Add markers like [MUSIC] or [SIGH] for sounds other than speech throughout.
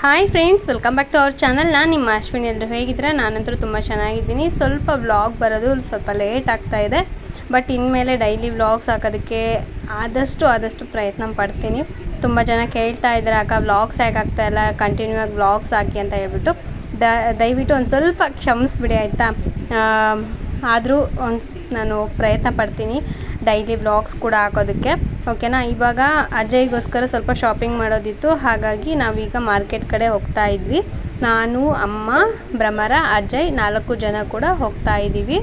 Hi friends welcome back to our channel ನಾನು ನಿಮ್ಮ ಅಶ್ವಿನಿ ಎಲ್ಲರೂ ಹೇಗಿದ್ರೆ ನಾನಂತರೂ ತುಂಬ ಚೆನ್ನಾಗಿದ್ದೀನಿ. ಸ್ವಲ್ಪ ವ್ಲಾಗ್ ಬರೋದು ಸ್ವಲ್ಪ ಲೇಟ್ ಆಗ್ತಾ ಇದೆ. ಬಟ್ ಇನ್ಮೇಲೆ ಡೈಲಿ ವ್ಲಾಗ್ಸ್ ಹಾಕೋದಕ್ಕೆ ಆದಷ್ಟು ಆದಷ್ಟು ಪ್ರಯತ್ನ ಪಡ್ತೀನಿ. ತುಂಬ ಜನ ಕೇಳ್ತಾ ಇದ್ದಾರೆ, ಅಕ್ಕ ವ್ಲಾಗ್ಸ್ ಯಾಕೆ ಇಲ್ಲ? ಕಂಟಿನ್ಯೂ ಆಗಿ ವ್ಲಾಗ್ಸ್ ಹಾಕಿ ಅಂತ ಹೇಳ್ಬಿಟ್ಟು. ದ, ದಯವಿಟ್ಟು ಒಂದು ಸ್ವಲ್ಪ ಕ್ಷಮಿಸ್ಬಿಡಿ ಆಯಿತಾ? ಆದರೂ ಒಂದು ನಾನು ಪ್ರಯತ್ನ ಪಡ್ತೀನಿ ಡೈಲಿ ವ್ಲಾಗ್ಸ್ ಕೂಡ ಹಾಕೋದಕ್ಕೆ. ಓಕೆನಾ? ಇವಾಗ ಅಜಯ್ಗೋಸ್ಕರ ಸ್ವಲ್ಪ ಶಾಪಿಂಗ್ ಮಾಡೋದಿತ್ತು. ಹಾಗಾಗಿ ನಾವೀಗ ಮಾರ್ಕೆಟ್ ಕಡೆ ಹೋಗ್ತಾ ಇದ್ವಿ. ನಾನು, ಅಮ್ಮ, ಭ್ರಮರ, ಅಜಯ್ ನಾಲ್ಕು ಜನ ಕೂಡ ಹೋಗ್ತಾ ಇದ್ದೀವಿ.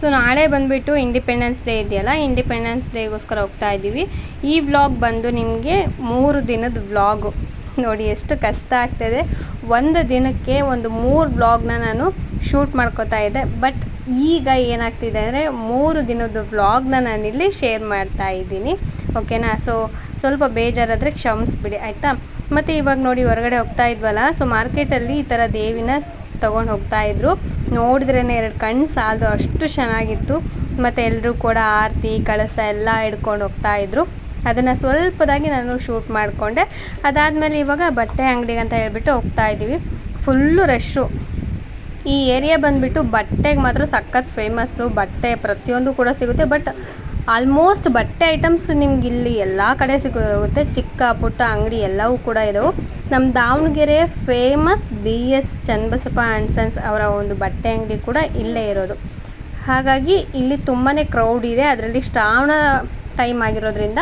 ಸೊ ನಾಳೆ ಬಂದುಬಿಟ್ಟು ಇಂಡಿಪೆಂಡೆನ್ಸ್ ಡೇ ಇದೆಯಲ್ಲ ಇಂಡಿಪೆಂಡೆನ್ಸ್ ಡೇಗೋಸ್ಕರ ಹೋಗ್ತಾ ಇದ್ದೀವಿ. ಈ ವ್ಲಾಗ್ ಬಂದು ನಿಮಗೆ ಮೂರು ದಿನದ ವ್ಲಾಗು ನೋಡಿ ಎಷ್ಟು ಕಷ್ಟ ಆಗ್ತಾಯಿದೆ ಒಂದು ದಿನಕ್ಕೆ ಒಂದು ಮೂರು ಬ್ಲಾಗ್ನ ನಾನು ಶೂಟ್ ಮಾಡ್ಕೋತಾ ಇದ್ದೆ. ಬಟ್ ಈಗ ಏನಾಗ್ತಿದೆ ಅಂದರೆ ಮೂರು ದಿನದ ವ್ಲಾಗ್ನ ನಾನಿಲ್ಲಿ ಶೇರ್ ಮಾಡ್ತಾ ಇದ್ದೀನಿ. ಓಕೆನಾ? ಸೊ ಸ್ವಲ್ಪ ಬೇಜಾರಾದರೆ ಕ್ಷಮಿಸ್ಬಿಡಿ, ಆಯಿತಾ? ಮತ್ತು ಇವಾಗ ನೋಡಿ ಹೊರಗಡೆ ಹೋಗ್ತಾ ಇದ್ವಲ್ಲ ಸೊ ಮಾರ್ಕೆಟಲ್ಲಿ ಈ ಥರ ದೇವಿನ ತೊಗೊಂಡು ಹೋಗ್ತಾ ಇದ್ರು. ನೋಡಿದ್ರೇ ಎರಡು ಕಣ್ಣು ಸಾಲದು, ಅಷ್ಟು ಚೆನ್ನಾಗಿತ್ತು. ಮತ್ತು ಎಲ್ಲರೂ ಕೂಡ ಆರತಿ, ಕಳಸ ಎಲ್ಲ ಹಿಡ್ಕೊಂಡು ಹೋಗ್ತಾ ಇದ್ರು. ಅದನ್ನು ಸ್ವಲ್ಪದಾಗಿ ನಾನು ಶೂಟ್ ಮಾಡಿಕೊಂಡೆ. ಅದಾದಮೇಲೆ ಇವಾಗ ಬಟ್ಟೆ ಅಂಗಡಿಗೆ ಅಂತ ಹೇಳ್ಬಿಟ್ಟು ಹೋಗ್ತಾ ಇದ್ದೀವಿ. ಫುಲ್ಲು ರಶ್ಶು ಈ ಏರಿಯಾ ಬಂದುಬಿಟ್ಟು ಬಟ್ಟೆಗೆ ಮಾತ್ರ ಸಖತ್ ಫೇಮಸ್ಸು ಬಟ್ಟೆ ಪ್ರತಿಯೊಂದು ಕೂಡ ಸಿಗುತ್ತೆ. ಬಟ್ ಆಲ್ಮೋಸ್ಟ್ ಬಟ್ಟೆ ಐಟಮ್ಸ್ ನಿಮ್ಗೆ ಇಲ್ಲಿ ಎಲ್ಲ ಕಡೆ ಸಿಗುತ್ತೆ. ಚಿಕ್ಕ, ಪುಟ್ಟ ಅಂಗಡಿ ಎಲ್ಲವೂ ಕೂಡ ಇದಾವೆ. ನಮ್ಮ Davanagere famous B S Channabasappa and sons ಅವರ ಒಂದು ಬಟ್ಟೆ ಅಂಗಡಿ ಕೂಡ ಇಲ್ಲೇ ಇರೋದು. ಹಾಗಾಗಿ ಇಲ್ಲಿ ತುಂಬಾ ಕ್ರೌಡ್ ಇದೆ. ಅದರಲ್ಲಿ ಶ್ರಾವಣ ಟೈಮ್ ಆಗಿರೋದ್ರಿಂದ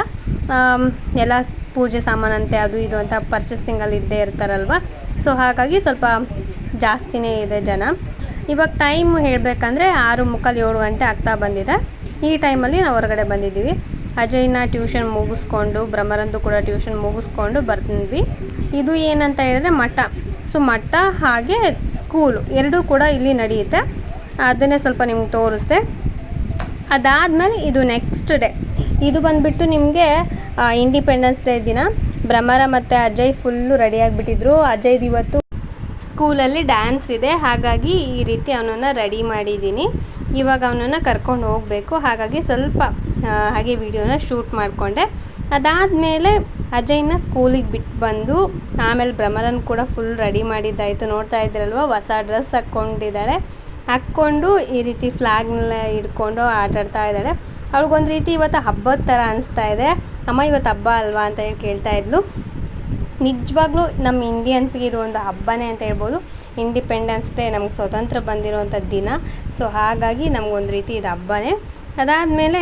ಎಲ್ಲ ಪೂಜೆ ಸಾಮಾನಂತೆ ಅದು ಇದು ಅಂತ ಪರ್ಚೇಸಿಂಗಲ್ಲಿ ಇದ್ದೇ ಇರ್ತಾರಲ್ವ? ಸೊ ಹಾಗಾಗಿ ಸ್ವಲ್ಪ ಜಾಸ್ತಿನೇ ಇದೆ ಜನ. ಇವಾಗ ಟೈಮ್ ಹೇಳಬೇಕಂದ್ರೆ ಆರು ಮುಕ್ಕಾಲು ಏಳು ಗಂಟೆ ಆಗ್ತಾ ಬಂದಿದೆ. ಈ ಟೈಮಲ್ಲಿ ನಾವು ಹೊರಗಡೆ ಬಂದಿದ್ದೀವಿ. ಅಜಯ್ನ ಟ್ಯೂಷನ್ ಮುಗಿಸ್ಕೊಂಡು ಭ್ರಮರಂದು ಕೂಡ ಟ್ಯೂಷನ್ ಮುಗಿಸ್ಕೊಂಡು ಬರ್ತಿದ್ವಿ. ಇದು ಏನಂತ ಹೇಳಿದ್ರೆ ಮಠ. ಸೊ ಮಠ ಹಾಗೆ ಸ್ಕೂಲು ಎರಡೂ ಕೂಡ ಇಲ್ಲಿ ನಡೆಯುತ್ತೆ. ಅದನ್ನೇ ಸ್ವಲ್ಪ ನಿಮ್ಗೆ ತೋರಿಸ್ದೆ. ಅದಾದಮೇಲೆ ಇದು ನೆಕ್ಸ್ಟ್ ಡೇ ಇದು ಬಂದುಬಿಟ್ಟು ನಿಮಗೆ ಇಂಡಿಪೆಂಡೆನ್ಸ್ ಡೇ ದಿನ. ಭ್ರಮರ ಮತ್ತು ಅಜಯ್ ಫುಲ್ಲು ರೆಡಿಯಾಗಿಬಿಟ್ಟಿದ್ರು ಅಜಯ್ದು ಇವತ್ತು ಸ್ಕೂಲಲ್ಲಿ ಡ್ಯಾನ್ಸ್ ಇದೆ. ಹಾಗಾಗಿ ಈ ರೀತಿ ಅವನನ್ನು ರೆಡಿ ಮಾಡಿದ್ದೀನಿ. ಇವಾಗ ಅವನನ್ನು ಕರ್ಕೊಂಡು ಹೋಗಬೇಕು. ಹಾಗಾಗಿ ಸ್ವಲ್ಪ ಹಾಗೆ ವಿಡಿಯೋನ ಶೂಟ್ ಮಾಡಿಕೊಂಡೆ. ಅದಾದಮೇಲೆ ಅಜಯ್ನ ಸ್ಕೂಲಿಗೆ ಬಿಟ್ಟು ಬಂದು, ಆಮೇಲೆ ಭ್ರಮರನ್ ಕೂಡ ಫುಲ್ ರೆಡಿ ಮಾಡಿದ್ದಾಯಿತು. ನೋಡ್ತಾ ಇದ್ರಲ್ವ ಹೊಸ ಡ್ರೆಸ್ ಹಾಕ್ಕೊಂಡಿದ್ದಾಳೆ ಹಾಕ್ಕೊಂಡು ಈ ರೀತಿ ಫ್ಲಾಗ್ನೆಲ್ಲ ಹಿಡ್ಕೊಂಡು ಆಟಾಡ್ತಾ ಇದ್ದಾಳೆ. ಅವಳಿಗೊಂದು ರೀತಿ ಇವತ್ತು ಹಬ್ಬದ ಥರ ಅನಿಸ್ತಾ ಇದೆ. ಅಮ್ಮ ಇವತ್ತು ಹಬ್ಬ ಅಲ್ವಾ ಅಂತ ಹೇಳಿ ಕೇಳ್ತಾ ಇದ್ಲು. ನಿಜವಾಗ್ಲೂ ನಮ್ಮ ಇಂಡಿಯನ್ಸ್ಗೆ ಇದು ಒಂದು ಹಬ್ಬನೇ ಅಂತ ಹೇಳ್ಬೋದು. ಇಂಡಿಪೆಂಡೆನ್ಸ್ ಡೇ ನಮ್ಗೆ ಸ್ವತಂತ್ರ ಬಂದಿರೋವಂಥ ದಿನ. ಸೊ ಹಾಗಾಗಿ ನಮಗೊಂದು ರೀತಿ ಇದು ಹಬ್ಬನೇ. ಅದಾದಮೇಲೆ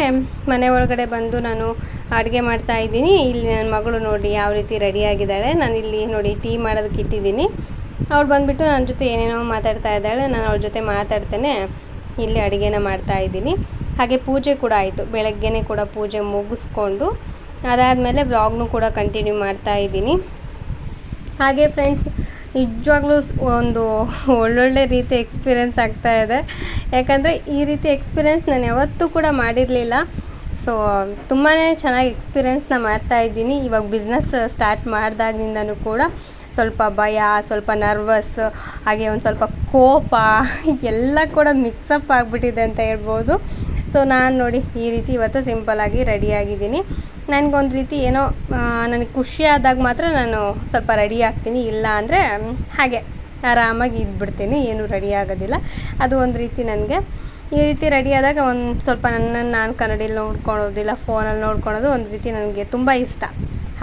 ಮನೆ ಒಳಗಡೆ ಬಂದು ನಾನು ಅಡುಗೆ ಮಾಡ್ತಾ ಇದ್ದೀನಿ. ಇಲ್ಲಿ ನನ್ನ ಮಗಳು ನೋಡಿ ಯಾವ ರೀತಿ ರೆಡಿಯಾಗಿದ್ದಾಳೆ ನಾನು ಇಲ್ಲಿ ನೋಡಿ ಟೀ ಮಾಡೋದಕ್ಕೆ ಇಟ್ಟಿದ್ದೀನಿ. ಅವ್ಳು ಬಂದುಬಿಟ್ಟು ನನ್ನ ಜೊತೆ ಏನೇನೋ ಮಾತಾಡ್ತಾ ಇದ್ದಾಳೆ. ನಾನು ಅವ್ಳ ಜೊತೆ ಮಾತಾಡ್ತೇನೆ. ಇಲ್ಲಿ ಅಡುಗೆನ ಮಾಡ್ತಾ ಇದ್ದೀನಿ. ಹಾಗೆ ಪೂಜೆ ಕೂಡ ಆಯಿತು. ಬೆಳಗ್ಗೆನೇ ಕೂಡ ಪೂಜೆ ಮುಗಿಸ್ಕೊಂಡು ಅದಾದಮೇಲೆ ವ್ಲಾಗ್ನು ಕೂಡ ಕಂಟಿನ್ಯೂ ಮಾಡ್ತಾ ಇದ್ದೀನಿ. ಹಾಗೆ ಫ್ರೆಂಡ್ಸ್ ನಿಜವಾಗ್ಲೂ ಒಂದು ಒಳ್ಳೊಳ್ಳೆ ರೀತಿ ಎಕ್ಸ್ಪೀರಿಯೆನ್ಸ್ ಆಗ್ತಾ ಇದೆ. ಯಾಕಂದರೆ ಈ ರೀತಿ ಎಕ್ಸ್ಪೀರಿಯೆನ್ಸ್ ನಾನು ಯಾವತ್ತೂ ಕೂಡ ಮಾಡಿರಲಿಲ್ಲ. ಸೊ ತುಂಬಾ ಚೆನ್ನಾಗಿ ಎಕ್ಸ್ಪೀರಿಯೆನ್ಸ್ನ ಮಾಡ್ತಾ ಇದ್ದೀನಿ. ಇವಾಗ ಬಿಸ್ನೆಸ್ ಸ್ಟಾರ್ಟ್ ಮಾಡಿದಾಗಿಂದನೂ ಕೂಡ ಸ್ವಲ್ಪ ಭಯ, ಸ್ವಲ್ಪ ನರ್ವಸ್ ಹಾಗೆ ಒಂದು ಸ್ವಲ್ಪ ಕೋಪ, [LAUGHS] ಎಲ್ಲ ಕೂಡ ಮಿಕ್ಸಪ್ ಆಗಿಬಿಟ್ಟಿದೆ ಅಂತ ಹೇಳ್ಬೋದು. ಸೊ ನಾನು ನೋಡಿ ಈ ರೀತಿ ಇವತ್ತು ಸಿಂಪಲ್ಲಾಗಿ ರೆಡಿಯಾಗಿದ್ದೀನಿ ನನಗೊಂದು ರೀತಿ ಏನೋ ನನಗೆ ಖುಷಿ ಆದಾಗ ಮಾತ್ರ ನಾನು ಸ್ವಲ್ಪ ರೆಡಿ ಆಗ್ತೀನಿ. ಇಲ್ಲ ಅಂದರೆ ಹಾಗೆ ಆರಾಮಾಗಿ ಇದ್ಬಿಡ್ತೀನಿ. ಏನೂ ರೆಡಿ ಆಗೋದಿಲ್ಲ. ಅದು ಒಂದು ರೀತಿ ನನಗೆ. ಈ ರೀತಿ ರೆಡಿ ಆದಾಗ ಒಂದು ಸ್ವಲ್ಪ ನನ್ನನ್ನು ನಾನು ಕನ್ನಡಿಯಲ್ಲಿ ನೋಡ್ಕೊಳೋದಿಲ್ಲ ಫೋನಲ್ಲಿ ನೋಡ್ಕೊಳೋದು ಒಂದು ರೀತಿ ನನಗೆ ತುಂಬ ಇಷ್ಟ.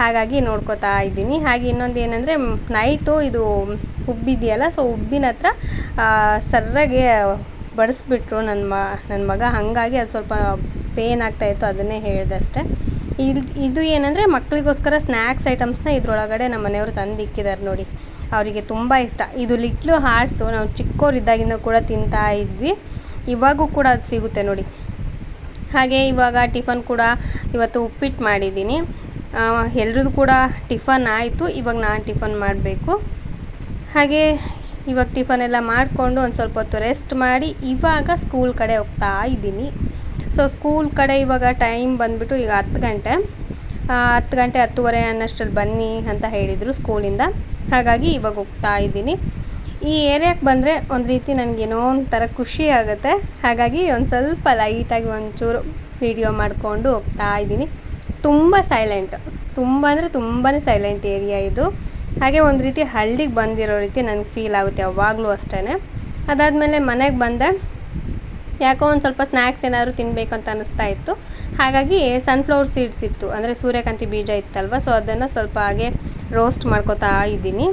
ಹಾಗಾಗಿ ನೋಡ್ಕೋತಾ ಇದ್ದೀನಿ. ಹಾಗೆ ಇನ್ನೊಂದು ಏನಂದರೆ ನೈಟು ಇದು ಉಬ್ಬಿದೆಯಲ್ಲ ಸೊ ಉಬ್ಬಿನ ಹತ್ರ ಸರ್ರಾಗೆ ಬಡಿಸ್ಬಿಟ್ರು ನನ್ನ ಮ, ನನ್ನ ಮಗ. ಹಾಗಾಗಿ ಅದು ಸ್ವಲ್ಪ ಪೇನ್ ಆಗ್ತಾಯಿತ್ತು ಅದನ್ನೇ ಹೇಳಿದೆ ಅಷ್ಟೇ. ಇದು ಇದು ಏನಂದರೆ ಮಕ್ಕಳಿಗೋಸ್ಕರ ಸ್ನ್ಯಾಕ್ಸ್ ಐಟಮ್ಸ್ನ ಇದರೊಳಗಡೆ ನಮ್ಮ ಮನೆಯವರು ತಂದು ಇಕ್ಕಿದ್ದಾರೆ ನೋಡಿ. ಅವರಿಗೆ ತುಂಬ ಇಷ್ಟ. ಇದು ಲಿಟ್ಲು ಹಾರ್ಟ್ಸು. ನಾವು ಚಿಕ್ಕವರಿದ್ದಾಗಿಂದ ಕೂಡ ತಿಂತಾ ಇದ್ವಿ. ಇವಾಗೂ ಕೂಡ ಅದು ಸಿಗುತ್ತೆ ನೋಡಿ. ಹಾಗೆ ಇವಾಗ ಟಿಫನ್ ಕೂಡ ಇವತ್ತು ಉಪ್ಪಿಟ್ಟು ಮಾಡಿದ್ದೀನಿ. ಎಲ್ರದ್ದು ಕೂಡ ಟಿಫನ್ ಆಯಿತು. ಇವಾಗ ನಾನು ಟಿಫನ್ ಮಾಡಬೇಕು. ಹಾಗೆ ಇವಾಗ ಟಿಫನ್ ಎಲ್ಲ ಮಾಡಿಕೊಂಡು ಒಂದು ಸ್ವಲ್ಪ ಹೊತ್ತು ರೆಸ್ಟ್ ಮಾಡಿ ಇವಾಗ ಸ್ಕೂಲ್ ಕಡೆ ಹೋಗ್ತಾ ಇದ್ದೀನಿ. ಸೊ ಸ್ಕೂಲ್ ಕಡೆ ಇವಾಗ ಟೈಮ್ ಬಂದುಬಿಟ್ಟು ಈಗ ಹತ್ತು ಗಂಟೆ. ಹತ್ತು ಗಂಟೆ ಹತ್ತುವರೆ ಅನ್ನಷ್ಟರಲ್ಲಿ ಬನ್ನಿ ಅಂತ ಹೇಳಿದರು ಸ್ಕೂಲಿಂದ ಹಾಗಾಗಿ ಇವಾಗ ಹೋಗ್ತಾ ಇದ್ದೀನಿ. ಈ ಏರಿಯಾಕ್ಕೆ ಬಂದರೆ ಒಂದು ರೀತಿ ನನಗೇನೋ ಒಂಥರ ಖುಷಿ ಆಗುತ್ತೆ. ಹಾಗಾಗಿ ಒಂದು ಸ್ವಲ್ಪ ಲೈಟಾಗಿ ಒಂಚೂರು ವಿಡಿಯೋ ಮಾಡಿಕೊಂಡು ಹೋಗ್ತಾ ಇದ್ದೀನಿ. ತುಂಬ ಸೈಲೆಂಟ್ ತುಂಬ ಅಂದರೆ ತುಂಬಾ ಸೈಲೆಂಟ್ ಏರಿಯಾ ಇದು. ಹಾಗೆ ಒಂದು ರೀತಿ ಹಳ್ಳಿಗೆ ಬಂದಿರೋ ರೀತಿ ನನಗೆ ಫೀಲ್ ಆಗುತ್ತೆ, ಯಾವಾಗಲೂ ಅಷ್ಟೇ ಅದಾದಮೇಲೆ ಮನೆಗೆ ಬಂದೆ. ಯಾಕೋ ಒಂದು ಸ್ವಲ್ಪ ಸ್ನ್ಯಾಕ್ಸ್ ಏನಾದರೂ ತಿನ್ನಬೇಕು ಅಂತ ಅನ್ನಿಸ್ತಾ ಇತ್ತು. ಹಾಗಾಗಿ ಸನ್ಫ್ಲವರ್ ಸೀಡ್ಸ್ ಇತ್ತು. ಅಂದರೆ ಸೂರ್ಯಕಾಂತಿ ಬೀಜ ಇತ್ತಲ್ವ ಸೊ ಅದನ್ನು ಸ್ವಲ್ಪ ಹಾಗೆ ರೋಸ್ಟ್ ಮಾಡ್ಕೋತಾ ಇದ್ದೀನಿ.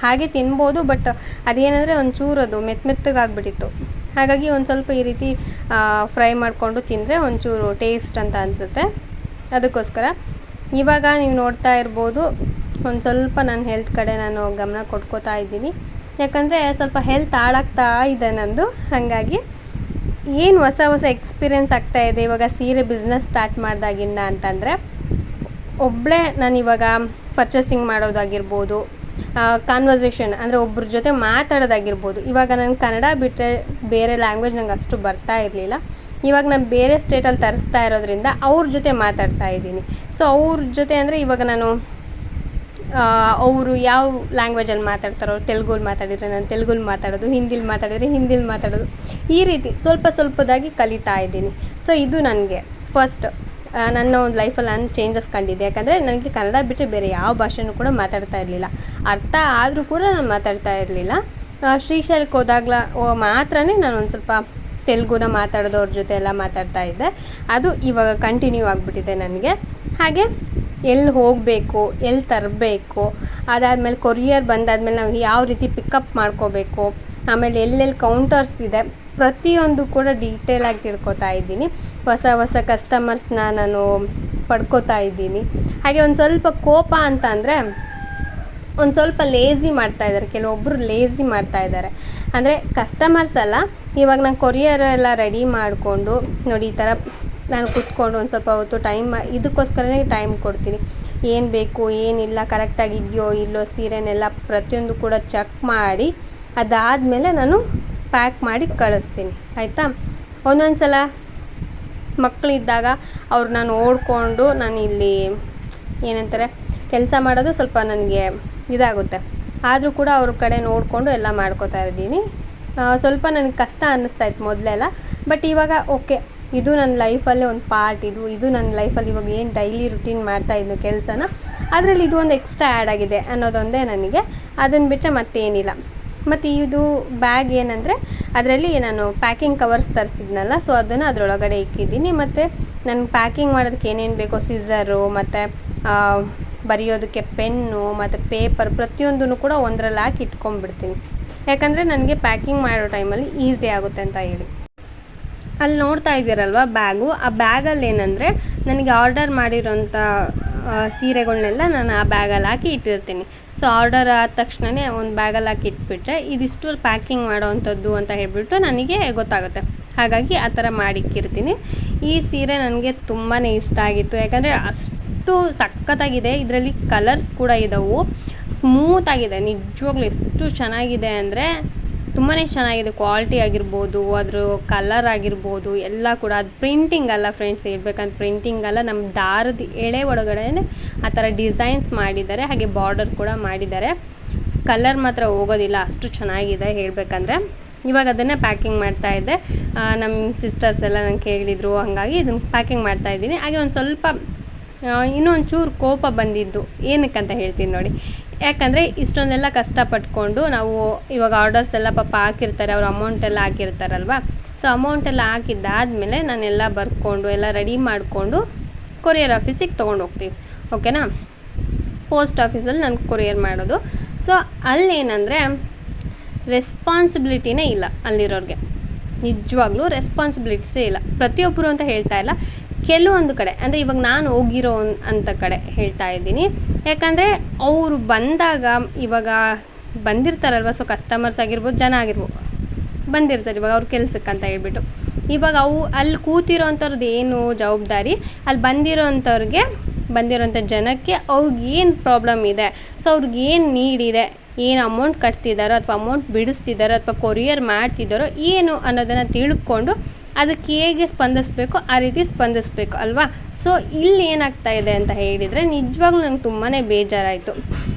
ಹಾಗೆ ತಿನ್ಬೋದು ಬಟ್ ಅದೇನಂದರೆ ಒಂಚೂರು ಅದು ಮೆತ್ತ ಮೆತ್ತಗಾಗ್ಬಿಟ್ಟಿತ್ತು ಹಾಗಾಗಿ ಒಂದು ಸ್ವಲ್ಪ ಈ ರೀತಿ ಫ್ರೈ ಮಾಡಿಕೊಂಡು ತಿಂದರೆ ಒಂಚೂರು ಟೇಸ್ಟ್ ಅಂತ ಅನಿಸುತ್ತೆ. ಅದಕ್ಕೋಸ್ಕರ. ಇವಾಗ ನೀವು ನೋಡ್ತಾ ಇರ್ಬೋದು ಒಂದು ಸ್ವಲ್ಪ ನನ್ನ ಹೆಲ್ತ್ ಕಡೆ ನಾನು ಗಮನ ಕೊಟ್ಕೋತಾ ಇದ್ದೀನಿ. ಯಾಕಂದರೆ ಸ್ವಲ್ಪ ಹೆಲ್ತ್ ಹಾಳಾಗ್ತಾ ಇದೆ ನಂದು. ಹಾಗಾಗಿ ಏನು ಹೊಸ ಹೊಸ ಎಕ್ಸ್ಪೀರಿಯೆನ್ಸ್ ಆಗ್ತಾ ಇದೆ, ಇವಾಗ ಸೀರೆ ಬಿಸ್ನೆಸ್ ಸ್ಟಾರ್ಟ್ ಮಾಡಿದಾಗಿಂದ ಅಂತಂದರೆ ಒಬ್ಬಳೇ ನಾನು ಇವಾಗ ಪರ್ಚೇಸಿಂಗ್ ಮಾಡೋದಾಗಿರ್ಬೋದು ಕಾನ್ವರ್ಸೇಷನ್ ಅಂದರೆ ಒಬ್ಬರ ಜೊತೆ ಮಾತಾಡೋದಾಗಿರ್ಬೋದು. ಇವಾಗ ನಾನು ಕನ್ನಡ ಬಿಟ್ಟರೆ ಬೇರೆ ಲ್ಯಾಂಗ್ವೇಜ್ ನಂಗೆ ಅಷ್ಟು ಬರ್ತಾ ಇರಲಿಲ್ಲ. ಇವಾಗ ನಾನು ಬೇರೆ ಸ್ಟೇಟಲ್ಲಿ ತರಿಸ್ತಾ ಇರೋದ್ರಿಂದ ಅವ್ರ ಜೊತೆ ಮಾತಾಡ್ತಾ ಇದ್ದೀನಿ. ಸೊ ಅವ್ರ ಜೊತೆ ಅಂದರೆ ಇವಾಗ ನಾನು ಅವರು ಯಾವ ಲ್ಯಾಂಗ್ವೇಜಲ್ಲಿ ಮಾತಾಡ್ತಾರೋ ತೆಲುಗಲ್ಲಿ ಮಾತಾಡಿದರೆ ನಾನು ತೆಲುಗಲ್ಲಿ ಮಾತಾಡೋದು, ಹಿಂದಿಲಿ ಮಾತಾಡಿದರೆ ಹಿಂದಿಲಿ ಮಾತಾಡೋದು. ಈ ರೀತಿ ಸ್ವಲ್ಪ ಸ್ವಲ್ಪದಾಗಿ ಕಲಿತಾ ಇದ್ದೀನಿ. ಸೊ ಇದು ನನಗೆ ಫಸ್ಟ್ ನನ್ನ ಒಂದು ಲೈಫಲ್ಲಿ ನಾನು ಚೇಂಜಸ್ ಕಂಡಿದ್ದೆ. ಯಾಕಂದರೆ ನನಗೆ ಕನ್ನಡ ಬಿಟ್ಟರೆ ಬೇರೆ ಯಾವ ಭಾಷೆನೂ ಕೂಡ ಮಾತಾಡ್ತಾ ಇರಲಿಲ್ಲ. ಅರ್ಥ ಆದರೂ ಕೂಡ ನಾನು ಮಾತಾಡ್ತಾ ಇರಲಿಲ್ಲ. ಶ್ರೀಶೈಲಕ್ಕೆ ಹೋದಾಗ್ಲ ಮಾತ್ರನೇ ನಾನು ಒಂದು ಸ್ವಲ್ಪ ತೆಲುಗುನ ಮಾತಾಡೋದು ಅವ್ರ ಜೊತೆ ಎಲ್ಲ ಮಾತಾಡ್ತಾ ಇದ್ದೆ. ಅದು ಇವಾಗ ಕಂಟಿನ್ಯೂ ಆಗಿಬಿಟ್ಟಿದೆ ನನಗೆ. ಹಾಗೆ ಎಲ್ಲಿ ಹೋಗಬೇಕು, ಎಲ್ಲಿ ತರಬೇಕು, ಅದಾದಮೇಲೆ ಕೊರಿಯರ್ ಬಂದಾದಮೇಲೆ ನಾವು ಯಾವ ರೀತಿ ಪಿಕಪ್ ಮಾಡ್ಕೋಬೇಕು, ಆಮೇಲೆ ಎಲ್ಲೆಲ್ಲಿ ಕೌಂಟರ್ಸ್ ಇದೆ, ಪ್ರತಿಯೊಂದು ಕೂಡ ಡೀಟೇಲಾಗಿ ತಿಳ್ಕೊತಾ ಇದ್ದೀನಿ. ಹೊಸ ಹೊಸ ಕಸ್ಟಮರ್ಸ್ನ ನಾನು ಪಡ್ಕೋತಾ ಇದ್ದೀನಿ. ಹಾಗೆ ಒಂದು ಸ್ವಲ್ಪ ಕೋಪ ಅಂತ ಅಂದರೆ, ಒಂದು ಸ್ವಲ್ಪ ಲೇಝಿ ಮಾಡ್ತಾ ಇದ್ದಾರೆ. ಕೆಲವೊಬ್ಬರು ಲೇಝಿ ಮಾಡ್ತಾ ಇದ್ದಾರೆ. ಅಂದರೆ ಕಸ್ಟಮರ್ಸ್ ಅಲ್ಲ, ಇವಾಗ ನಾನು ಕೊರಿಯರ್ ಎಲ್ಲ ರೆಡಿ ಮಾಡಿಕೊಂಡು ನೋಡಿ ಈ ಥರ ನಾನು ಕುತ್ಕೊಂಡು ಒಂದು ಸ್ವಲ್ಪ ಹೊತ್ತು ಟೈಮ್ ಇದಕ್ಕೋಸ್ಕರನೇ ಟೈಮ್ ಕೊಡ್ತೀನಿ. ಏನು ಬೇಕು, ಏನಿಲ್ಲ ಕರೆಕ್ಟಾಗಿ ಇದೆಯೋ ಇಲ್ಲೋ, ಸೀರೆನೆಲ್ಲ ಪ್ರತಿಯೊಂದು ಕೂಡ ಚೆಕ್ ಮಾಡಿ, ಅದಾದಮೇಲೆ ನಾನು ಪ್ಯಾಕ್ ಮಾಡಿ ಕಳಿಸ್ತೀನಿ. ಆಯಿತಾ? ಒಂದೊಂದು ಸಲ ಮಕ್ಕಳಿದ್ದಾಗ ಅವ್ರನ್ನ ನೋಡಿಕೊಂಡು ನಾನು ಇಲ್ಲಿ ಏನಂತಾರೆ, ಕೆಲಸ ಮಾಡೋದು ಸ್ವಲ್ಪ ನನಗೆ ಇದಾಗುತ್ತೆ. ಆದರೂ ಕೂಡ ಅವ್ರ ಕಡೆ ನೋಡಿಕೊಂಡು ಎಲ್ಲ ಮಾಡ್ಕೋತಾ ಇದ್ದೀನಿ. ಸ್ವಲ್ಪ ನನಗೆ ಕಷ್ಟ ಅನ್ನಿಸ್ತಾ ಇತ್ತು ಮೊದಲೆಲ್ಲ. ಬಟ್ ಇವಾಗ ಓಕೆ ಇದು ನನ್ನ ಲೈಫಲ್ಲೇ ಒಂದು ಪಾರ್ಟ್ ಇದು ಇದು ನನ್ನ ಲೈಫಲ್ಲಿ ಇವಾಗ ಏನು ಡೈಲಿ ರುಟೀನ್ ಮಾಡ್ತಾ ಇದ್ದು ಕೆಲಸನ, ಅದರಲ್ಲಿ ಇದು ಒಂದು ಎಕ್ಸ್ಟ್ರಾ ಆ್ಯಡ್ ಆಗಿದೆ ಅನ್ನೋದೊಂದೇ ನನಗೆ. ಅದನ್ನು ಬಿಟ್ಟರೆ ಮತ್ತೇನಿಲ್ಲ. ಮತ್ತು ಇದು ಬ್ಯಾಗ್ ಏನಂದರೆ, ಅದರಲ್ಲಿ ನಾನು ಪ್ಯಾಕಿಂಗ್ ಕವರ್ಸ್ ತರಿಸಿದ್ನಲ್ಲ ಸೊ ಅದನ್ನು ಅದರೊಳಗಡೆ ಇಕ್ಕಿದ್ದೀನಿ. ಮತ್ತು ನಾನು ಪ್ಯಾಕಿಂಗ್ ಮಾಡೋದಕ್ಕೆ ಏನೇನು ಬೇಕೋ ಸಿಝರು ಮತ್ತು ಬರೆಯೋದಕ್ಕೆ ಪೆನ್ನು ಮತ್ತು ಪೇಪರ್ ಪ್ರತಿಯೊಂದನ್ನು ಕೂಡ ಒಂದರಲ್ಲಿ ಹಾಕಿ ಇಟ್ಕೊಂಡ್ಬಿಡ್ತೀನಿ. ಯಾಕಂದರೆ ನನಗೆ ಪ್ಯಾಕಿಂಗ್ ಮಾಡೋ ಟೈಮಲ್ಲಿ ಈಸಿ ಆಗುತ್ತೆ ಅಂತ ಹೇಳಿ. ಅಲ್ಲಿ ನೋಡ್ತಾ ಇದ್ದೀರಲ್ವ ಬ್ಯಾಗು? ಆ ಬ್ಯಾಗಲ್ಲಿ ಏನಂದರೆ ನನಗೆ ಆರ್ಡರ್ ಮಾಡಿರೋಂಥ ಸೀರೆಗಳನ್ನೆಲ್ಲ ನಾನು ಆ ಬ್ಯಾಗಲ್ಲಿ ಹಾಕಿ ಇಟ್ಟಿರ್ತೀನಿ. ಸೊ ಆರ್ಡರ್ ಆದ ತಕ್ಷಣವೇ ಒಂದು ಬ್ಯಾಗಲ್ಲಿ ಹಾಕಿ ಇಟ್ಬಿಟ್ರೆ ಇದಿಷ್ಟು ಪ್ಯಾಕಿಂಗ್ ಮಾಡೋವಂಥದ್ದು ಅಂತ ಹೇಳಿಬಿಟ್ಟು ನನಗೆ ಗೊತ್ತಾಗುತ್ತೆ. ಹಾಗಾಗಿ ಆ ಥರ ಮಾಡಿಕ್ಕಿರ್ತೀನಿ. ಈ ಸೀರೆ ನನಗೆ ತುಂಬಾ ಇಷ್ಟ ಆಗಿತ್ತು. ಯಾಕಂದರೆ ಅಷ್ಟು ಸಖತ್ತಾಗಿದೆ. ಇದರಲ್ಲಿ ಕಲರ್ಸ್ ಕೂಡ ಇದ್ದಾವೆ ಸ್ಮೂತಾಗಿದೆ. ನಿಜವಾಗ್ಲೂ ಎಷ್ಟು ಚೆನ್ನಾಗಿದೆ ಅಂದರೆ ತುಂಬಾ ಚೆನ್ನಾಗಿದೆ ಕ್ವಾಲಿಟಿ ಆಗಿರ್ಬೋದು, ಅದ್ರ ಕಲರ್ ಆಗಿರ್ಬೋದು, ಎಲ್ಲ ಕೂಡ. ಅದು ಪ್ರಿಂಟಿಂಗ್ ಅಲ್ಲ ಫ್ರೆಂಡ್ಸ್ ಹೇಳ್ಬೇಕಂದ್ರೆ ಪ್ರಿಂಟಿಂಗ್ ಅಲ್ಲ ನಮ್ಮ ದಾರದ ಎಳೆ ಒಳಗಡೆ ಆ ಥರ ಡಿಸೈನ್ಸ್ ಮಾಡಿದ್ದಾರೆ, ಹಾಗೆ ಬಾರ್ಡರ್ ಕೂಡ ಮಾಡಿದ್ದಾರೆ. ಕಲರ್ ಮಾತ್ರ ಹೋಗೋದಿಲ್ಲ, ಅಷ್ಟು ಚೆನ್ನಾಗಿದೆ ಹೇಳಬೇಕಂದ್ರೆ. ಇವಾಗ ಅದನ್ನೇ ಪ್ಯಾಕಿಂಗ್ ಮಾಡ್ತಾ ಇದ್ದೆ. ನಮ್ಮ ಸಿಸ್ಟರ್ಸ್ ಎಲ್ಲ ನಂಗೆ ಕೇಳಿದರು, ಹಾಗಾಗಿ ಇದನ್ನು ಪ್ಯಾಕಿಂಗ್ ಮಾಡ್ತಾ ಇದ್ದೀನಿ. ಹಾಗೆ ಒಂದು ಸ್ವಲ್ಪ ಇನ್ನೊಂದು ಚೂರು ಕೋಪ ಬಂದಿದ್ದು, ಏನಕ್ಕಂತ ಹೇಳ್ತೀನಿ ನೋಡಿ. ಯಾಕಂದರೆ ಇಷ್ಟೊಂದೆಲ್ಲ ಕಷ್ಟಪಟ್ಕೊಂಡು ನಾವು ಇವಾಗ ಆರ್ಡರ್ಸ್ ಎಲ್ಲ ಪಾಪ ಹಾಕಿರ್ತಾರೆ, ಅವ್ರು ಅಮೌಂಟೆಲ್ಲ ಹಾಕಿರ್ತಾರಲ್ವ? ಸೊ ಅಮೌಂಟೆಲ್ಲ ಹಾಕಿದ್ದಾದಮೇಲೆ ನಾನೆಲ್ಲ ಬರ್ಕೊಂಡು, ಎಲ್ಲ ರೆಡಿ ಮಾಡಿಕೊಂಡು ಕೊರಿಯರ್ ಆಫೀಸಿಗೆ ತೊಗೊಂಡು ಹೋಗ್ತೀವಿ. ಓಕೆನಾ ಪೋಸ್ಟ್ ಆಫೀಸಲ್ಲಿ ನಾನು ಕೊರಿಯರ್ ಮಾಡೋದು. ಸೊ ಅಲ್ಲೇನಂದರೆ ರೆಸ್ಪಾನ್ಸಿಬಿಲಿಟಿನೇ ಇಲ್ಲ ಅಲ್ಲಿರೋರಿಗೆ. ನಿಜವಾಗ್ಲೂ ರೆಸ್ಪಾನ್ಸಿಬಿಲಿಟೀಸೇ ಇಲ್ಲ. ಪ್ರತಿಯೊಬ್ಬರು ಅಂತ ಹೇಳ್ತಾ ಇಲ್ಲ. ಕೆಲವೊಂದು ಕಡೆ, ಅಂದರೆ ಇವಾಗ ನಾನು ಹೋಗಿರೋ ಅಂಥ ಕಡೆ ಹೇಳ್ತಾ ಇದ್ದೀನಿ. ಯಾಕಂದರೆ ಅವರು ಬಂದಾಗ ಇವಾಗ ಬಂದಿರ್ತಾರಲ್ವ ಸೊ ಕಸ್ಟಮರ್ಸ್ ಆಗಿರ್ಬೋದು, ಜನ ಆಗಿರ್ಬೋದು, ಬಂದಿರ್ತಾರೆ ಇವಾಗ ಅವ್ರ ಕೆಲ್ಸಕ್ಕೆ ಅಂತ ಹೇಳ್ಬಿಟ್ಟು. ಇವಾಗ ಅವು ಅಲ್ಲಿ ಕೂತಿರೋ ಏನು ಜವಾಬ್ದಾರಿ? ಅಲ್ಲಿ ಬಂದಿರೋ ಅಂಥವ್ರಿಗೆ ಬಂದಿರೋಂಥ ಜನಕ್ಕೆ ಅವ್ರಿಗೇನು ಪ್ರಾಬ್ಲಮ್ ಇದೆ? ಸೊ ಅವ್ರಿಗೇನು ಏನು ನೀಡ್ ಇದೆ? ಏನು ಅಮೌಂಟ್ ಕಟ್ತಿದ್ದಾರೋ ಅಥವಾ ಅಮೌಂಟ್ ಬಿಡಿಸ್ತಿದ್ದಾರೋ ಅಥವಾ ಕೊರಿಯರ್ ಮಾಡ್ತಿದ್ದಾರೋ ಏನು ಅನ್ನೋದನ್ನು ತಿಳ್ಕೊಂಡು ಅದಕ್ಕೆ ಹೇಗೆ ಸ್ಪಂದಿಸ್ಬೇಕು, ಆ ರೀತಿ ಸ್ಪಂದಿಸ್ಬೇಕು ಅಲ್ವಾ? ಸೊ ಇಲ್ಲಿ ಏನಾಗ್ತಾ ಇದೆ ಅಂತ ಹೇಳಿದರೆ ನಿಜವಾಗ್ಲೂ ನಂಗೆ ತುಂಬಾ ಬೇಜಾರಾಯಿತು.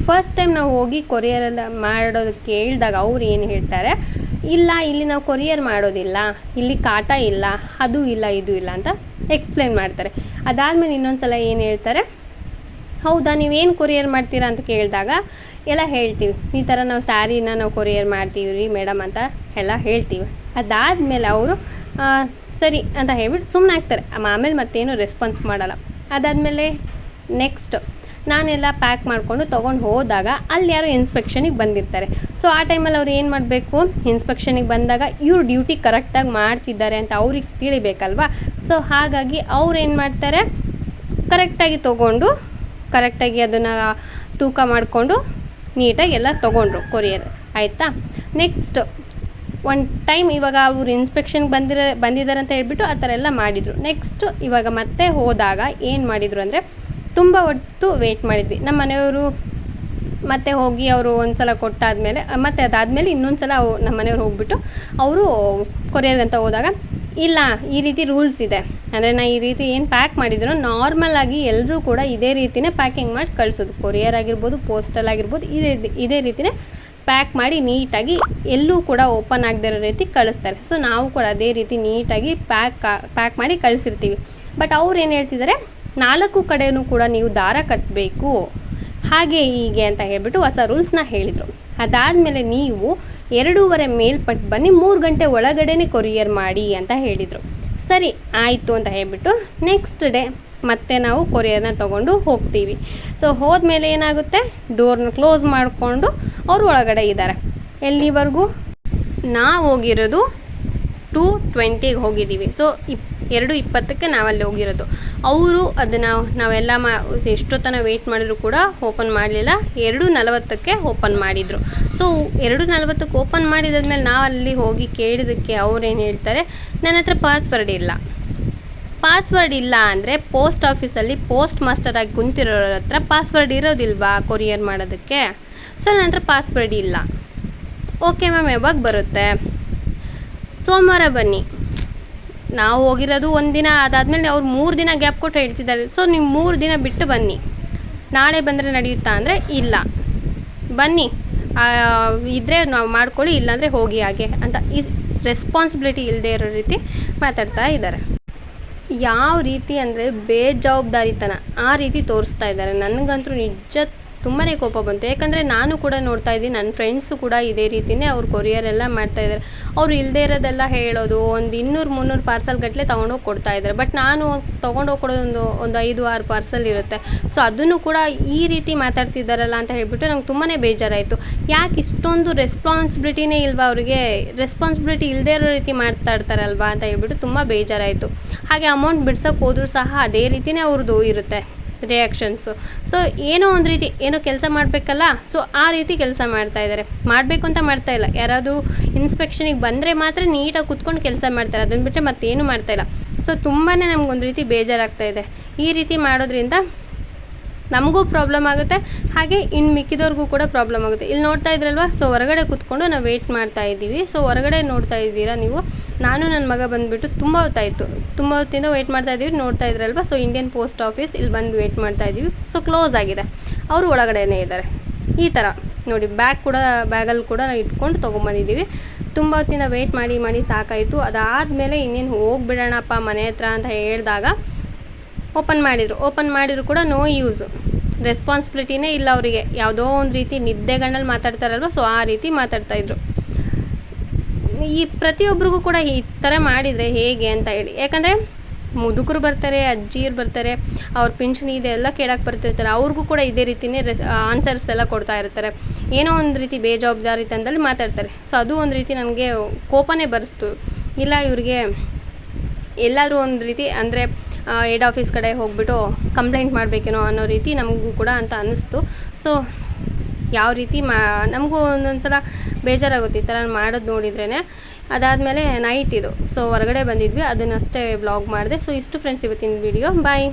ಫಸ್ಟ್ ಟೈಮ್ ನಾವು ಹೋಗಿ ಕೊರಿಯರ್ ಎಲ್ಲ ಮಾಡೋದಕ್ಕೆ ಕೇಳಿದಾಗ ಅವ್ರು ಏನು ಹೇಳ್ತಾರೆ, ಇಲ್ಲ, ಇಲ್ಲಿ ನಾವು ಕೊರಿಯರ್ ಮಾಡೋದಿಲ್ಲ, ಇಲ್ಲಿ ಕಾಟ ಇಲ್ಲ, ಅದು ಇಲ್ಲ, ಇದು ಇಲ್ಲ ಅಂತ ಎಕ್ಸ್ಪ್ಲೇನ್ ಮಾಡ್ತಾರೆ. ಅದಾದಮೇಲೆ ಇನ್ನೊಂದು ಸಲ ಏನು ಹೇಳ್ತಾರೆ, ಹೌದಾ, ನೀವೇನು ಕೊರಿಯರ್ ಮಾಡ್ತೀರಾ? ಅಂತ ಕೇಳಿದಾಗ ಎಲ್ಲ ಹೇಳ್ತೀವಿ. ಈ ಥರ ನಾವು ಸ್ಯಾರಿನ ನಾವು ಕೊರಿಯರ್ ಮಾಡ್ತೀವಿ ರೀ ಮೇಡಮ್ ಅಂತ ಎಲ್ಲ ಹೇಳ್ತೀವಿ. ಅದಾದಮೇಲೆ ಅವರು ಸರಿ ಅಂತ ಹೇಳ್ಬಿಟ್ಟು ಸುಮ್ಮನೆ ಆಗ್ತಾರೆ ಆಮೇಲೆ ಮತ್ತೇನು ರೆಸ್ಪಾನ್ಸ್ ಮಾಡಲ್ಲ. ಅದಾದಮೇಲೆ ನೆಕ್ಸ್ಟ್ ನಾನೆಲ್ಲ ಪ್ಯಾಕ್ ಮಾಡಿಕೊಂಡು ತೊಗೊಂಡು ಹೋದಾಗ ಅಲ್ಲಿ ಯಾರೋ ಇನ್ಸ್ಪೆಕ್ಷನಿಗೆ ಬಂದಿರ್ತಾರೆ. ಸೊ ಆ ಟೈಮಲ್ಲಿ ಅವ್ರು ಏನು ಮಾಡಬೇಕು? ಇನ್ಸ್ಪೆಕ್ಷನಿಗೆ ಬಂದಾಗ ಇವ್ರು ಡ್ಯೂಟಿ ಕರೆಕ್ಟಾಗಿ ಮಾಡ್ತಿದ್ದಾರೆ ಅಂತ ಅವ್ರಿಗೆ ತಿಳಿಬೇಕಲ್ವಾ? ಸೊ ಹಾಗಾಗಿ ಅವ್ರು ಏನು ಮಾಡ್ತಾರೆ? ಕರೆಕ್ಟಾಗಿ ತೊಗೊಂಡು ಕರೆಕ್ಟಾಗಿ ಅದನ್ನು ತೂಕ ಮಾಡಿಕೊಂಡು, ನೀಟಾಗಿ ಎಲ್ಲ ತೊಗೊಂಡ್ರು ಕೊರಿಯರ್ ಆಯಿತಾ? ನೆಕ್ಸ್ಟ್ ಒನ್ ಟೈಮ್ ಇವಾಗ ಅವ್ರು ಇನ್ಸ್ಪೆಕ್ಷನ್ಗೆ ಬಂದಿರ ಬಂದಿದ್ದಾರೆ ಅಂತ ಹೇಳ್ಬಿಟ್ಟು ಆ ಥರ ಎಲ್ಲ ಮಾಡಿದರು. ನೆಕ್ಸ್ಟ್ ಇವಾಗ ಮತ್ತೆ ಹೋದಾಗ ಏನು ಮಾಡಿದರು ಅಂದರೆ ತುಂಬ ಹೊತ್ತು ವೆಯ್ಟ್ ಮಾಡಿದ್ವಿ. ನಮ್ಮ ಮನೆಯವರು ಮತ್ತೆ ಹೋಗಿ ಅವರು ಒಂದು ಸಲ ಕೊಟ್ಟಾದಮೇಲೆ ಮತ್ತೆ ಅದಾದಮೇಲೆ ಇನ್ನೊಂದು ಸಲ ನಮ್ಮ ಮನೆಯವ್ರು ಹೋಗ್ಬಿಟ್ಟು ಅವರು ಕೊರಿಯರ್ಗಂತ ಹೋದಾಗ, ಇಲ್ಲ, ಈ ರೀತಿ ರೂಲ್ಸ್ ಇದೆ. ಅಂದರೆ ನಾನು ಈ ರೀತಿ ಏನು ಪ್ಯಾಕ್ ಮಾಡಿದ್ರು ನಾರ್ಮಲ್ ಆಗಿ ಎಲ್ಲರೂ ಕೂಡ ಇದೇ ರೀತಿನೇ ಪ್ಯಾಕಿಂಗ್ ಮಾಡಿ ಕಳಿಸೋದು. ಕೊರಿಯರ್ ಆಗಿರ್ಬೋದು ಪೋಸ್ಟಲ್ ಆಗಿರ್ಬೋದು, ಇದೇ ಇದೇ ರೀತಿನೇ ಪ್ಯಾಕ್ ಮಾಡಿ ನೀಟಾಗಿ ಎಲ್ಲೂ ಕೂಡ ಓಪನ್ ಆಗದಿರೋ ರೀತಿ ಕಳಿಸ್ತಾರೆ. ಸೊ ನಾವು ಕೂಡ ಅದೇ ರೀತಿ ನೀಟಾಗಿ ಪ್ಯಾಕ್ ಪ್ಯಾಕ್ ಮಾಡಿ ಕಳಿಸಿರ್ತೀವಿ. ಬಟ್ ಅವ್ರು ಏನು ಹೇಳ್ತಿದ್ದಾರೆ? ನಾಲ್ಕು ಕಡೆಯೂ ಕೂಡ ನೀವು ದಾರ ಕಟ್ಟಬೇಕು ಹಾಗೆ ಹೀಗೆ ಅಂತ ಹೇಳಿಬಿಟ್ಟು ಹೊಸ ರೂಲ್ಸ್ನ ಹೇಳಿದರು. ಅದಾದಮೇಲೆ ನೀವು ಎರಡೂವರೆ ಮೇಲ್ಪಟ್ಟು ಬನ್ನಿ, ಮೂರು ಗಂಟೆ ಒಳಗಡೆನೆ ಕೊರಿಯರ್ ಮಾಡಿ ಅಂತ ಹೇಳಿದರು. ಸರಿ, ಆಯಿತು ಅಂತ ಹೇಳಿಬಿಟ್ಟು ನೆಕ್ಸ್ಟ್ ಡೇ ಮತ್ತೆ ನಾವು ಕೊರಿಯರ್ನ ತೊಗೊಂಡು ಹೋಗ್ತೀವಿ. ಸೊ ಹೋದ್ಮೇಲೆ ಏನಾಗುತ್ತೆ? ಡೋರ್ನ ಕ್ಲೋಸ್ ಮಾಡಿಕೊಂಡು ಅವರು ಒಳಗಡೆ ಇದ್ದಾರೆ. ಎಲ್ಲಿವರೆಗೂ? ನಾವು ಹೋಗಿರೋದು ಟೂ ಟ್ವೆಂಟಿಗೆ ಹೋಗಿದ್ದೀವಿ. ಸೊ ಇಪ್, ಎರಡು ಇಪ್ಪತ್ತಕ್ಕೆ ನಾವಲ್ಲಿ ಹೋಗಿರೋದು. ಅವರು ಅದನ್ನು ನಾವೆಲ್ಲ ಮಾ, ಎಷ್ಟೊತ್ತನ ವೆಯ್ಟ್ ಮಾಡಿದ್ರು ಕೂಡ ಓಪನ್ ಮಾಡಲಿಲ್ಲ. ಎರಡು ನಲವತ್ತಕ್ಕೆ ಓಪನ್ ಮಾಡಿದರು. ಸೊ ಎರಡು ನಲವತ್ತಕ್ಕೆ ಓಪನ್ ಮಾಡಿದಾದ್ಮೇಲೆ ನಾವು ಅಲ್ಲಿ ಹೋಗಿ ಕೇಳಿದ್ದಕ್ಕೆ ಏನು ಹೇಳ್ತಾರೆ? ನನ್ನ ಹತ್ರ ಪಾಸ್ವರ್ಡ್ ಇಲ್ಲ. ಪಾಸ್ವರ್ಡ್ ಇಲ್ಲ ಅಂದರೆ ಪೋಸ್ಟ್ ಆಫೀಸಲ್ಲಿ ಪೋಸ್ಟ್ ಮಾಸ್ಟರ್ ಆಗಿ ಕುಂತಿರೋರ ಹತ್ರ ಪಾಸ್ವರ್ಡ್ ಇರೋದಿಲ್ವಾ ಕೊರಿಯರ್ ಮಾಡೋದಕ್ಕೆ? ಸೊ ನನ್ನ ಹತ್ರ ಪಾಸ್ವರ್ಡ್ ಇಲ್ಲ. ಓಕೆ ಮ್ಯಾಮ್ ಯಾವಾಗ ಬರುತ್ತೆ? ಸೋಮವಾರ ಬನ್ನಿ. ನಾವು ಹೋಗಿರೋದು ಒಂದು ದಿನ ಅದಾದಮೇಲೆ ಅವ್ರು ಮೂರು ದಿನ ಗ್ಯಾಪ್ ಕೊಟ್ಟು ಹೇಳ್ತಿದ್ದಾರೆ. ಸೊ ನೀವು ಮೂರು ದಿನ ಬಿಟ್ಟು ಬನ್ನಿ. ನಾಳೆ ಬಂದರೆ ನಡೆಯುತ್ತಾ ಅಂದರೆ ಇಲ್ಲ. ಬನ್ನಿ. ಇದ್ದರೆ ನಾವು ಮಾಡ್ಕೊಳ್ಳಿ, ಇಲ್ಲಾಂದರೆ ಹೋಗಿ ಹಾಗೆ ಅಂತ ಈ ರೆಸ್ಪಾನ್ಸಿಬಿಲಿಟಿ ಇಲ್ಲದೆ ಇರೋ ರೀತಿ ಮಾತಾಡ್ತಾ ಇದ್ದಾರೆ. ಯಾವ ರೀತಿ ಅಂದರೆ ಬೇಜವಾಬ್ದಾರಿತನ ಆ ರೀತಿ ತೋರಿಸ್ತಾ ಇದ್ದಾರೆ. ನನಗಂತೂ ನಿಜ ತುಂಬಾ ಕೋಪ ಬಂತು. ಯಾಕಂದರೆ ನಾನು ಕೂಡ ನೋಡ್ತಾ ಇದ್ದೀನಿ ನನ್ನ ಫ್ರೆಂಡ್ಸು ಕೂಡ ಇದೇ ರೀತಿಯೇ ಅವ್ರು ಕೊರಿಯರ್ ಎಲ್ಲ ಮಾಡ್ತಾ ಇದ್ದಾರೆ ಅವ್ರು ಇಲ್ಲದೇ ಇರೋದೆಲ್ಲ ಹೇಳೋದು, ಒಂದು ಇನ್ನೂರು, ಮುನ್ನೂರು ಪಾರ್ಸಲ್ ಗಟ್ಟಲೆ ತೊಗೊಂಡೋಗಿ ಕೊಡ್ತಾ ಇದ್ದಾರೆ ಬಟ್ ನಾನು ತೊಗೊಂಡೋಗಿ ಕೊಡೋದು ಒಂದು ಒಂದು ಐದು, ಆರು ಪಾರ್ಸಲ್ ಇರುತ್ತೆ. ಸೊ ಅದನ್ನು ಕೂಡ ಈ ರೀತಿ ಮಾತಾಡ್ತಿದ್ದಾರಲ್ಲ ಅಂತ ಹೇಳಿಬಿಟ್ಟು ನಂಗೆ ತುಂಬಾ ಬೇಜಾರಾಯಿತು. ಯಾಕೆ ಇಷ್ಟೊಂದು ರೆಸ್ಪಾನ್ಸಿಬಿಲಿಟಿನೇ ಇಲ್ವಾ ಅವರಿಗೆ? ರೆಸ್ಪಾನ್ಸಿಬಿಲಿಟಿ ಇಲ್ಲದೇ ಇರೋ ರೀತಿ ಮಾತಾಡ್ತಾರಲ್ವಾ ಅಂತ ಹೇಳ್ಬಿಟ್ಟು ತುಂಬ ಬೇಜಾರಾಯಿತು. ಹಾಗೆ ಅಮೌಂಟ್ ಬಿಡ್ಸೋಕೆ ಹೋದರೂ ಸಹ ಅದೇ ರೀತಿಯೇ ಅವ್ರದ್ದು ಇರುತ್ತೆ. ರಿಯಾಕ್ಷನ್ಸು ಸೊ ಏನೋ ಒಂದು ರೀತಿ ಏನೋ ಕೆಲಸ ಮಾಡಬೇಕಲ್ಲ? ಸೊ ಆ ರೀತಿ ಕೆಲಸ ಮಾಡ್ತಾ ಇದ್ದಾರೆ ಮಾಡಬೇಕು ಅಂತ ಮಾಡ್ತಾ ಇಲ್ಲ. ಯಾರಾದರೂ ಇನ್ಸ್ಪೆಕ್ಷನಿಗೆ ಬಂದರೆ ಮಾತ್ರ ನೀಟಾಗಿ ಕುತ್ಕೊಂಡು ಕೆಲಸ ಮಾಡ್ತಾರೆ. ಅದನ್ನು ಬಿಟ್ಟರೆ ಮತ್ತೇನು ಮಾಡ್ತಾ ಇಲ್ಲ. ಸೊ ತುಂಬಾ ಒಂದು ರೀತಿ ಬೇಜಾರಾಗ್ತಾ ಇದೆ. ಈ ರೀತಿ ಮಾಡೋದ್ರಿಂದ ನಮಗೂ ಪ್ರಾಬ್ಲಮ್ ಆಗುತ್ತೆ. ಹಾಗೆ ಇನ್ನು ಮಿಕ್ಕಿದವ್ರಿಗೂ ಕೂಡ ಪ್ರಾಬ್ಲಮ್ ಆಗುತ್ತೆ. ಇಲ್ಲಿ ನೋಡ್ತಾ ಇದ್ರಲ್ವ? ಸೊ ಹೊರಗಡೆ ಕೂತ್ಕೊಂಡು ನಾವು ವೆಯ್ಟ್ ಮಾಡ್ತಾ ಇದ್ದೀವಿ. ಸೊ ಹೊರಗಡೆ ನೋಡ್ತಾ ಇದ್ದೀರಾ ನೀವು? ನಾನು ನನ್ನ ಮಗ ಬಂದುಬಿಟ್ಟು ತುಂಬ ಹೊತ್ತಾಯಿತು. ತುಂಬ ಹೊತ್ತಿಂದ ವೆಯ್ಟ್ ಮಾಡ್ತಾ ಇದ್ದೀವಿ. ನೋಡ್ತಾ ಇದ್ರಲ್ವ? ಸೊ ಇಂಡಿಯನ್ ಪೋಸ್ಟ್ ಆಫೀಸ್ ಇಲ್ಲಿ ಬಂದು ವೆಯ್ಟ್ ಮಾಡ್ತಾ ಇದ್ದೀವಿ. ಸೊ ಕ್ಲೋಸ್ ಆಗಿದೆ. ಅವರು ಒಳಗಡೆನೇ ಇದ್ದಾರೆ. ಈ ಥರ ನೋಡಿ ಬ್ಯಾಗ್ ಕೂಡ ಬ್ಯಾಗಲ್ಲಿ ಕೂಡ ನಾವು ಇಟ್ಕೊಂಡು ತೊಗೊಂಬಂದಿದ್ದೀವಿ. ತುಂಬ ಹೊತ್ತಿನ ವೆಯ್ಟ್ ಮಾಡಿ ಮಾಡಿ ಸಾಕಾಯಿತು. ಅದಾದಮೇಲೆ ಇನ್ನೇನು ಹೋಗಿಬಿಡೋಣಪ್ಪ ಮನೆ ಹತ್ರ ಅಂತ ಹೇಳಿದಾಗ ಓಪನ್ ಮಾಡಿದರು. ಓಪನ್ ಮಾಡಿದ್ರು ಕೂಡ ನೋ ಯೂಸು. ರೆಸ್ಪಾನ್ಸಿಬಿಲಿಟಿನೇ ಇಲ್ಲ ಅವರಿಗೆ. ಯಾವುದೋ ಒಂದು ರೀತಿ ನಿದ್ದೆಗಣ್ಣಲ್ಲಿ ಮಾತಾಡ್ತಾರಲ್ವ, ಸೊ ಆ ರೀತಿ ಮಾತಾಡ್ತಾಯಿದ್ರು ಈ ಪ್ರತಿಯೊಬ್ಬರಿಗೂ ಕೂಡ ಈ ಥರ ಮಾಡಿದರೆ ಹೇಗೆ ಅಂತ ಹೇಳಿ. ಯಾಕಂದರೆ ಮುದುಕರು ಬರ್ತಾರೆ, ಅಜ್ಜಿಯರು ಬರ್ತಾರೆ, ಅವ್ರ ಪಿಂಚಣಿ ಇದೆ, ಎಲ್ಲ ಕೇಳಕ್ಕೆ ಬರ್ತಿರ್ತಾರೆ. ಅವ್ರಿಗೂ ಕೂಡ ಇದೇ ರೀತಿಯೇ ರೆಸ್ ಆನ್ಸರ್ಸ್ ಎಲ್ಲ ಕೊಡ್ತಾ ಇರ್ತಾರೆ. ಏನೋ ಒಂದು ರೀತಿ ಬೇಜವಾಬ್ದಾರಿ ತಂದಲ್ಲಿ ಮಾತಾಡ್ತಾರೆ. ಸೊ ಅದು ಒಂದು ರೀತಿ ನನಗೆ ಕೋಪನೇ ಬರೆಸ್ತು. ಇಲ್ಲ ಇವ್ರಿಗೆ ಎಲ್ಲಾದರೂ ಒಂದು ರೀತಿ, ಅಂದರೆ ಹೆಡ್ ಆಫೀಸ್ ಕಡೆ ಹೋಗ್ಬಿಟ್ಟು ಕಂಪ್ಲೇಂಟ್ ಮಾಡಬೇಕೇನೋ ಅನ್ನೋ ರೀತಿ ನಮಗೂ ಕೂಡ ಅಂತ ಅನ್ನಿಸ್ತು. ಸೊ ಯಾವ ರೀತಿ ಮಾ, ನಮಗೂ ಒಂದೊಂದು ಸಲ ಬೇಜಾರಾಗುತ್ತೆ ಈ ಥರ ಮಾಡೋದು ನೋಡಿದ್ರೇ ಅದಾದಮೇಲೆ ನೈಟ್ ಇದು. ಸೊ ಹೊರಗಡೆ ಬಂದಿದ್ವಿ. ಅದನ್ನಷ್ಟೇ ಬ್ಲಾಗ್ ಮಾಡಿದೆ. ಸೊ ಇಷ್ಟು ಫ್ರೆಂಡ್ಸ್ ಇವತ್ತಿನ ವಿಡಿಯೋ ಬಾಯ್